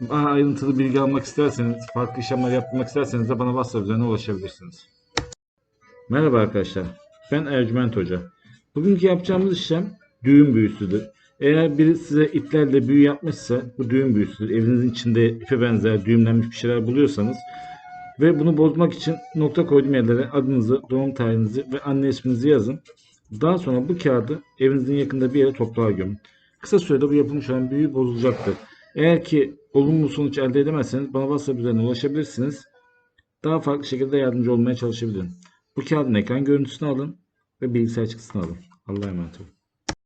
daha ayrıntılı bilgi almak isterseniz, farklı işlemler yapmak isterseniz de bana WhatsApp üzerinden ulaşabilirsiniz. Merhaba arkadaşlar. Ben Ercüment Hoca. Bugünkü yapacağımız işlem düğün büyüsüdür. Eğer biri size iplerle büyü yapmışsa bu düğün büyüsüdür. Evinizin içinde ipe benzer düğümlenmiş bir şeyler buluyorsanız ve bunu bozmak için nokta koyduğum yerlere adınızı, doğum tarihinizi ve anne isminizi yazın. Daha sonra bu kağıdı evinizin yakında bir yere toprağa gömün. Kısa sürede bu yapılmış olan büyü bozulacaktır. Eğer ki olumlu sonuç elde edemezseniz bana WhatsApp üzerinden ulaşabilirsiniz. Daha farklı şekilde yardımcı olmaya çalışabilirim. Bu kağıdın ekran görüntüsünü alın ve bilgisayar çıktısını alın. Allah'a emanet olun.